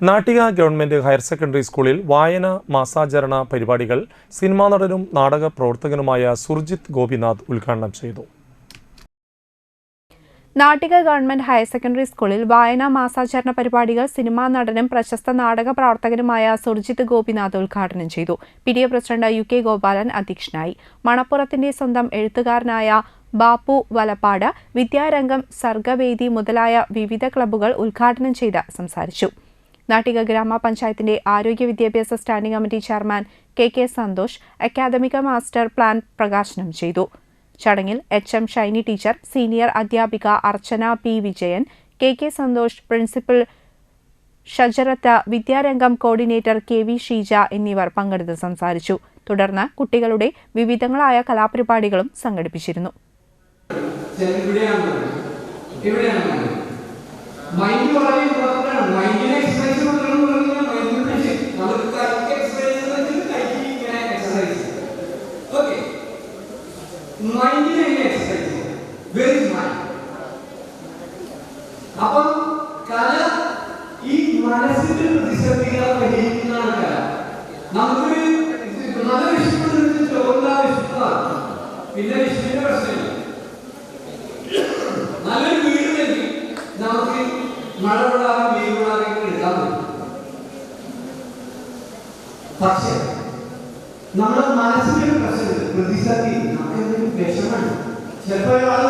Nattika government higher secondary സ്കൂളിൽ വായന മാസാചരണ പരിപാടികൾ സിനിമാ നടനും നാടക പ്രവർത്തകനുമായ സുർജിത് ഗോപിനാഥ് ഉദ്ഘാടനം ചെയ്തു. നാട്ടിക ഗവൺമെന്റ് ഹയർ സെക്കൻഡറി സ്കൂളിൽ വായനാ മാസാചരണ പരിപാടികൾ സിനിമാ നടനും പ്രശസ്ത നാടക പ്രവർത്തകനുമായ സുർജിത് ഗോപിനാഥ് ഉദ്ഘാടനം ചെയ്തു. P D president U K Gopalan അധ്യക്ഷനായി. മണപ്പുറത്തിന്റെ സ്വന്തം എഴുത്തുകാരനായ ബാപ്പു വലപ്പാട് വിദ്യാരംഗം സർഗവേദി മുതലായ വിവിധ ക്ലബ്ബുകൾ ഉദ്ഘാടനം ചെയ്ത് സംസാരിച്ചു. നാട്ടിക ഗ്രാമപഞ്ചായത്തിന്റെ ആരോഗ്യ വിദ്യാഭ്യാസ standing committee chairman K K Santhosh അക്കാദമിക മാസ്റ്റർ പ്ലാൻ പ്രകാശനം ചെയ്തു. ചടങ്ങിൽ H M Shiny teacher senior അധ്യാപിക Archana P Vijayan K K Santhosh principal ഷജറത്ത Vidyarangam coordinator K V Sheeja എന്നിവർ പങ്കെടുത്ത് സംസാരിച്ചു. തുടർന്ന് കുട്ടികളുടെ വിവിധങ്ങളായ കലാപരിപാടികളും സംഘടിപ്പിച്ചിരുന്നു. മൈൻഡ് മൈൻഡിനെ എങ്ങനെ എക്സസൈസ് വെരി മൈൻഡ് അപ്പം കല ഈ മനസ്സിന്റെ പ്രതിസന്ധികളെ പരിഹരിക്കുന്നതാണ് കല. നമുക്ക് നല്ല വിശുദ്ധ ചോറിന്റെ വിശുദ്ധമാണ്. പിന്നെ വിശുദ്ധിന്റെ പ്രശ്നമില്ല. നല്ലൊരു വീട് തന്നെ നമുക്ക് മഴ വിടാതെ വെയിൽ വിടാതെ എടുക്കാൻ പറ്റും. പക്ഷേ നമ്മുടെ മനസ്സിന്റെ പ്രശ്നം പ്രതിസന്ധി നമുക്ക് എന്തെങ്കിലും വിഷമാണ് ചിലപ്പോൾ ആൾ